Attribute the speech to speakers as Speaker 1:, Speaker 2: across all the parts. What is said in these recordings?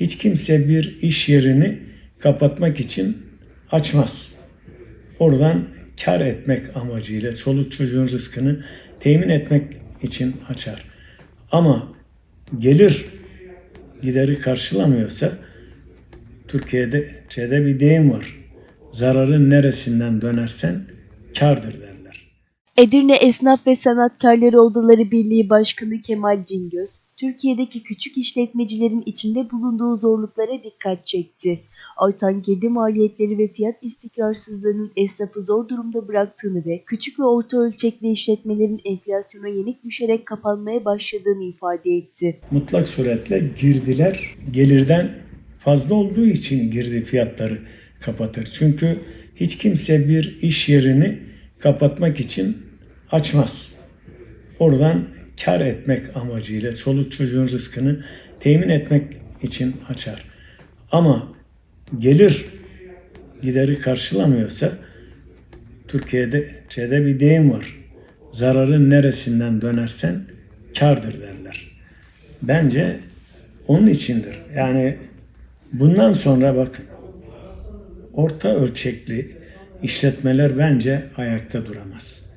Speaker 1: hiç kimse bir iş yerini kapatmak için açmaz. Oradan kar etmek amacıyla çoluk çocuğun rızkını temin etmek için açar. Ama gelir gideri karşılamıyorsa Türkiye'de Çe'de bir deyim var. Zararın neresinden dönersen kardır derler.
Speaker 2: Edirne Esnaf ve Sanatkarları Odaları Birliği Başkanı Kemal Cingöz, Türkiye'deki küçük işletmecilerin içinde bulunduğu zorluklara dikkat çekti. Artan girdi maliyetleri ve fiyat istikrarsızlığının esnafı zor durumda bıraktığını ve küçük ve orta ölçekli işletmelerin enflasyona yenik düşerek kapanmaya başladığını ifade etti.
Speaker 1: Mutlak suretle girdiler gelirden fazla olduğu için girdi fiyatları kapatır. Çünkü hiç kimse bir iş yerini kapatmak için açmaz. Oradan kar etmek amacıyla çoluk çocuğun rızkını temin etmek için açar. Ama gelir gideri karşılamıyorsa Türkiye'de Çe'de bir deyim var. Zararın neresinden dönersen kardır derler. Bence onun içindir. Yani bundan sonra bakın orta ölçekli işletmeler bence ayakta duramaz.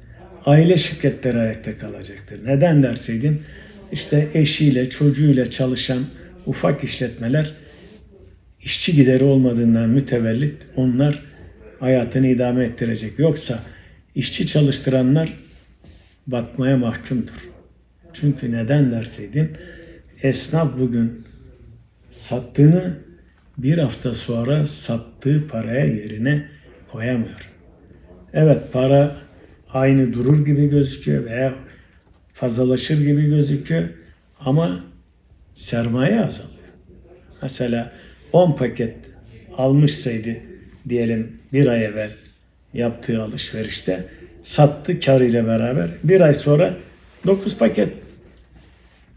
Speaker 1: Aile şirketleri ayakta kalacaktır. Neden derseydim işte eşiyle çocuğuyla çalışan ufak işletmeler işçi gideri olmadığından mütevellit onlar hayatını idame ettirecek. Yoksa işçi çalıştıranlar batmaya mahkumdur. Çünkü neden derseydin esnaf bugün sattığını bir hafta sonra sattığı paraya yerine koyamıyor. Evet para aynı durur gibi gözüküyor veya fazlalaşır gibi gözüküyor ama sermaye azalıyor. Mesela 10 paket almışsaydı diyelim bir ay evvel yaptığı alışverişte sattı kar ile beraber bir ay sonra 9 paket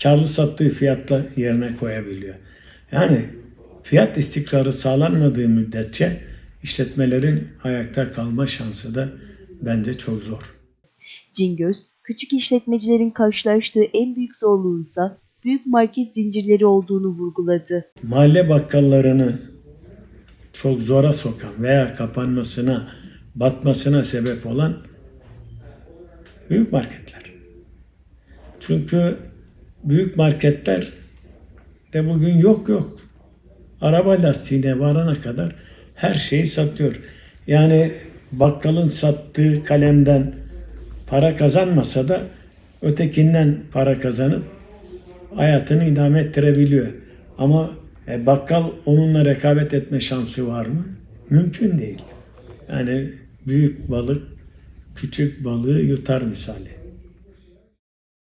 Speaker 1: karlı sattığı fiyatla yerine koyabiliyor. Yani fiyat istikrarı sağlanmadığı müddetçe işletmelerin ayakta kalma şansı da bence çok zor.
Speaker 2: Cingöz, küçük işletmecilerin karşılaştığı en büyük zorluğun büyük market zincirleri olduğunu vurguladı.
Speaker 1: Mahalle bakkallarını çok zora sokan veya kapanmasına, batmasına sebep olan büyük marketler. Çünkü büyük marketler de bugün yok yok. Araba lastiğine varana kadar her şeyi satıyor. Yani bakkalın sattığı kalemden para kazanmasa da ötekinden para kazanıp hayatını idame ettirebiliyor. Ama e, bakkal onunla rekabet etme şansı var mı? Mümkün değil. Yani büyük balık küçük balığı yutar misali.